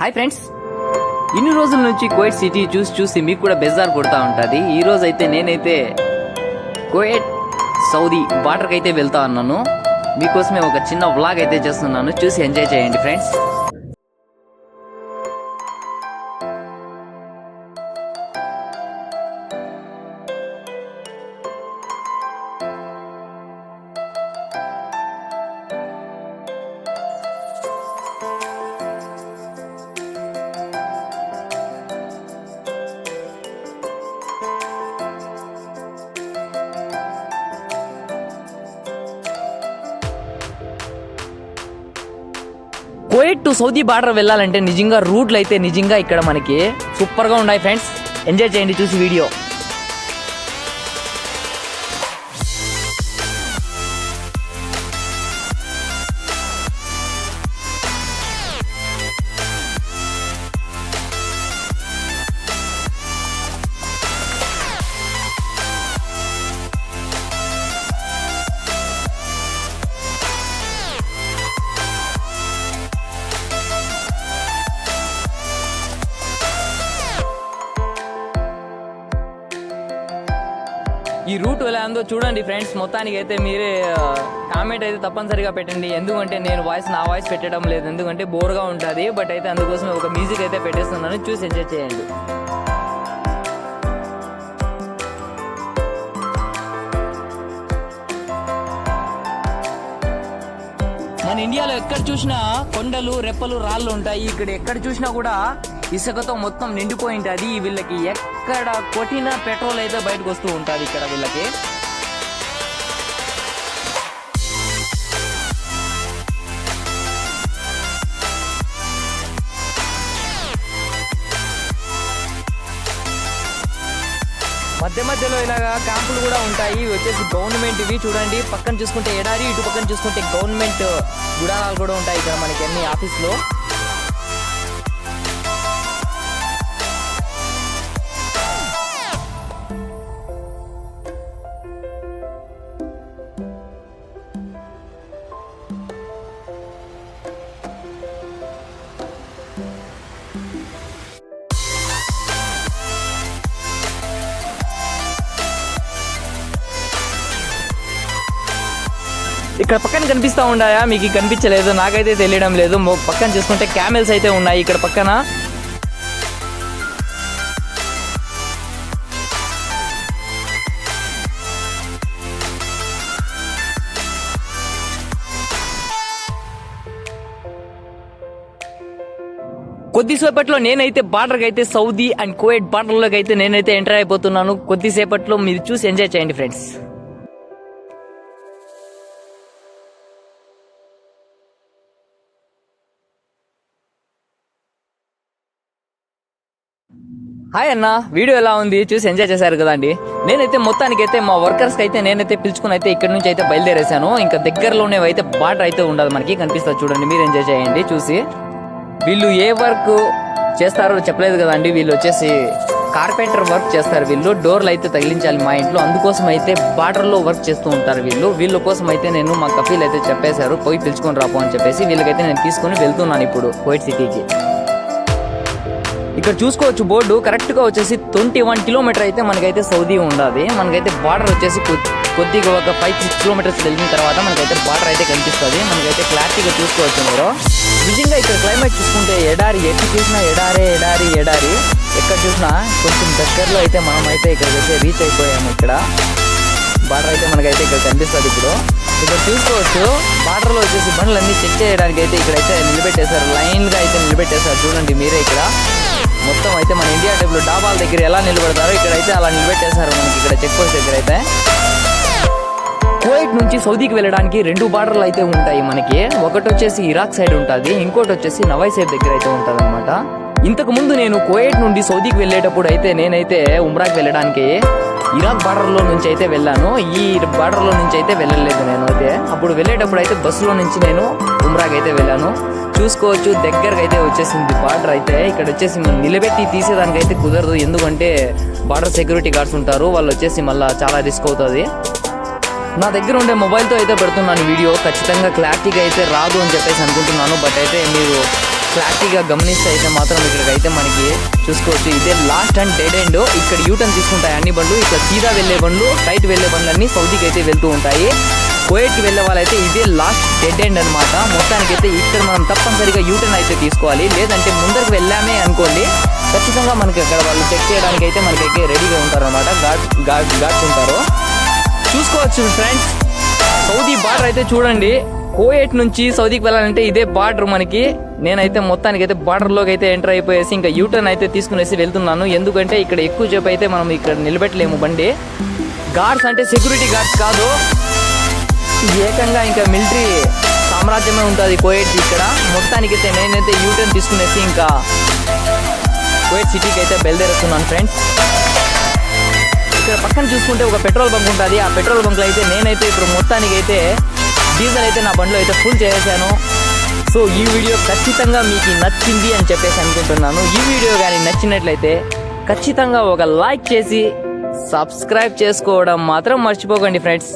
Hi friends ఇన్ని రోజుల నుంచి కోయట్ సిటీ చూసి చూసి మీకు కూడా బెజార్ కొడతా ఉంటుంది. ఈ రోజు అయితే నేనైతే కోయట్ సౌదీ బార్డర్కి అయితే వెళ్తా ఉన్నాను. మీకోసమే ఒక చిన్న వ్లాగ్ అయితే చేస్తున్నాను. చూసి ఎంజాయ్ చేయండి friends Kuwait to Saudi border వెళ్ళాలంటే నిజంగా రూట్లు అయితే నిజంగా ఇక్కడ మనకి సూపర్గా ఉన్నాయి ఫ్రెండ్స్. ఎంజాయ్ చేయండి చూసి వీడియో. ఈ రూట్ ఎలా ఉందో చూడండి ఫ్రెండ్స్. మొత్తానికి అయితే మీరే కామెంట్ అయితే తప్పనిసరిగా పెట్టండి. ఎందుకంటే నేను వాయిస్ నా వాయిస్ పెట్టడం లేదు. ఎందుకంటే బోర్గా ఉంటుంది. బట్ అయితే అందుకోసం ఒక మ్యూజిక్ అయితే పెట్టేస్తున్నాను. చూసి ఎంజాయ్ చేయండి. మన ఇండియాలో ఎక్కడ చూసినా కొండలు రెప్పలు రాళ్ళు ఉంటాయి. ఇక్కడ ఎక్కడ చూసినా కూడా ఇసుకతో మొత్తం నిండిపోయి ఉంటుంది వీళ్ళకి ఎక్కడ కొట్టిన పెట్రోల్ అయితే బయటకు వస్తూ ఉంటుంది ఇక్కడ వీళ్ళకి. మధ్య మధ్యలో ఇలాగా క్యాంపులు కూడా ఉంటాయి. ఇవి వచ్చేసి గవర్నమెంట్ ఇవి. చూడండి పక్కన చూసుకుంటే ఎడారి ఇటు పక్కన చూసుకుంటే గవర్నమెంట్ గుడారాలు కూడా ఉంటాయి ఇక్కడ మనకి అన్ని ఆఫీస్లో. ఇక్కడ పక్కన కనిపిస్తా ఉన్నాయా మీకు కనిపించలేదు నాకైతే తెలియడం లేదు. పక్కన చూసుకుంటే క్యామెల్స్ అయితే ఉన్నాయి ఇక్కడ పక్కన. కొద్దిసేపట్లో నేనైతే బార్డర్కి అయితే సౌదీ అండ్ కువైట్ బార్డర్లోకి అయితే నేనైతే ఎంటర్ అయిపోతున్నాను. కొద్దిసేపట్లో మీరు చూసి ఎంజాయ్ చేయండి ఫ్రెండ్స్. హాయ్ అన్న వీడియో ఎలా ఉంది? చూసి ఎంజాయ్ చేశారు కదండి. నేనైతే మొత్తానికి అయితే మా వర్కర్స్కి అయితే నేనైతే పిలుచుకుని అయితే ఇక్కడ నుంచి అయితే బయలుదేరేసాను ఇంకా దగ్గరలోనే అయితే బార్డర్ అయితే ఉండదు మనకి కనిపిస్తుంది చూడండి. మీరు ఎంజాయ్ చేయండి చూసి. వీళ్ళు ఏ వర్క్ చేస్తారో చెప్పలేదు కదండి. వీళ్ళు వచ్చేసి కార్పెంటర్ వర్క్ చేస్తారు వీళ్ళు. డోర్లు అయితే తగిలించాలి మా ఇంట్లో. అందుకోసం అయితే బార్డర్లో వర్క్ చేస్తూ ఉంటారు వీళ్ళు. వీళ్ళ కోసం అయితే నేను మా కఫీలు అయితే చెప్పేశారు పోయి పిలుచుకొని రాపో అని చెప్పేసి. వీళ్ళకైతే నేను తీసుకొని వెళ్తున్నాను ఇప్పుడు కోయిట్ సిటీకి. ఇక్కడ చూసుకోవచ్చు బోర్డు కరెక్ట్గా వచ్చేసి ట్వంటీ వన్ కిలోమీటర్ అయితే మనకైతే సౌదీ ఉండాలి మనకైతే బార్డర్ వచ్చేసి కొద్ది- కొద్దిగా ఒక ఫైవ్ సిక్స్ కిలోమీటర్స్ వెళ్ళిన తర్వాత మనకైతే బార్డర్ అయితే కనిపిస్తుంది. మనకైతే క్లారిటీగా చూసుకోవచ్చు మీరు. నిజంగా ఇక్కడ క్లైమేట్ చూసుకుంటే ఎడారి ఎక్కడ చూసినా ఎడారే ఎడారి ఎడారి. ఎక్కడ చూసినా కొంచెం దగ్గరలో అయితే మనం అయితే ఇక్కడికి రీచ్ అయిపోయాము ఇక్కడ. బార్డర్ అయితే మనకైతే ఇక్కడ కనిపిస్తుంది ఇప్పుడు. ఇక్కడ చూసుకోవచ్చు బార్డర్లో వచ్చేసి బండ్లన్నీ చెక్ చేయడానికి అయితే ఇక్కడైతే నిలబెట్టేశారు. లైన్గా అయితే నిలబెట్టేశారు. చూడండి మీరే ఇక్కడ. మొత్తం అయితే మన ఇండియా టైప్లో డాబాల దగ్గర ఎలా నిలబడతారో ఇక్కడైతే అలా నిలబెట్టేశారు మనకి ఇక్కడ చెక్ పోస్ట్ దగ్గర అయితే. కువైట్ నుంచి సౌదీకి వెళ్ళడానికి రెండు బార్డర్లు అయితే ఉంటాయి మనకి. ఒకటి వచ్చేసి ఇరాక్ సైడ్ ఉంటుంది ఇంకోటి వచ్చేసి నవాయ్ సైడ్ దగ్గర అయితే ఉంటుంది అనమాట ఇంతకు ముందు నేను కోయేట్ నుండి సౌదీకి వెళ్ళేటప్పుడు అయితే నేనైతే ఉమ్రాకి వెళ్ళడానికి ఇరాక్ బార్డర్లో నుంచి అయితే వెళ్ళాను. ఈ బార్డర్లో నుంచి అయితే వెళ్ళలేదు నేను అయితే. అప్పుడు వెళ్ళేటప్పుడు అయితే బస్సులో నుంచి నేను ఉమ్రాకి అయితే వెళ్ళాను. చూసుకోవచ్చు దగ్గరకు అయితే వచ్చేసింది బార్డర్ అయితే. ఇక్కడ వచ్చేసి నిలబెట్టి తీసేదానికి అయితే కుదరదు. ఎందుకంటే బార్డర్ సెక్యూరిటీ గార్డ్స్ ఉంటారు. వాళ్ళు వచ్చేసి మళ్ళీ చాలా రిస్క్ అవుతుంది. నా దగ్గర ఉండే మొబైల్తో అయితే పెడుతున్నాను వీడియో. ఖచ్చితంగా క్లారిటీగా అయితే రాదు అని చెప్పేసి అనుకుంటున్నాను. బట్ అయితే మీరు క్లారిటీగా గమనిస్తే అయితే మాత్రం ఇక్కడికైతే మనకి చూసుకోవచ్చు. ఇదే లాస్ట్ అండ్ డెడ్ ఎండ్ ఇక్కడ యూటర్న్ తీసుకుంటాయి అన్ని బండ్లు. ఇక్కడ సీదా వెళ్ళే బండ్లు రైట్ వెళ్ళే బండ్లు అన్ని సౌదీకి అయితే వెళ్తూ ఉంటాయి. కోయట్కి వెళ్ళే వాళ్ళైతే ఇదే లాస్ట్ డెడ్ ఎండ్ అనమాట మొత్తానికి అయితే ఇక్కడ మనం తప్పనిసరిగా యూటర్న్ అయితే తీసుకోవాలి. లేదంటే ముందరికి వెళ్ళామే అనుకోండి ఖచ్చితంగా మనకి అక్కడ వాళ్ళు చెక్ చేయడానికి అయితే మనకైతే రెడీగా ఉంటారు అనమాట గాడ్ గాడ్ గాడ్స్ ఉంటారు. చూసుకోవచ్చు ఫ్రెండ్స్ సౌదీ బార్డర్ అయితే చూడండి. కోయేట్ నుంచి సౌదీకి వెళ్ళాలంటే ఇదే బార్డర్ మనకి. నేనైతే మొత్తానికి అయితే బార్డర్లోకి అయితే ఎంటర్ అయిపోయేసి ఇంకా యూటర్న్ అయితే తీసుకునేసి వెళ్తున్నాను. ఎందుకంటే ఇక్కడ ఎక్కువ సేపు అయితే మనం ఇక్కడ నిలబెట్టలేము బండి. గార్డ్స్ అంటే సెక్యూరిటీ గార్డ్స్ కాదు. ఏకంగా ఇంకా మిలిటరీ సామ్రాజ్యమే ఉంటుంది కోయేట్ ఇక్కడ. మొత్తానికి అయితే నేనైతే యూటర్న్ తీసుకునేసి ఇంకా కోయేట్ సిటీకి అయితే బయలుదేరుతున్నాను ఫ్రెండ్స్ ఇక్కడ పక్కన చూసుకుంటే ఒక పెట్రోల్ బంక్ ఉంటుంది. ఆ పెట్రోల్ బంక్లో అయితే నేనైతే ఇప్పుడు మొత్తానికి అయితే డీజిల్ అయితే నా బండిలో అయితే ఫుల్ చేసేసాను. సో ఈ వీడియో ఖచ్చితంగా మీకు నచ్చింది అని చెప్పేసి అనుకుంటున్నాను. ఈ వీడియో కానీ నచ్చినట్లయితే ఖచ్చితంగా ఒక లైక్ చేసి సబ్స్క్రైబ్ చేసుకోవడం మాత్రం మర్చిపోకండి ఫ్రెండ్స్.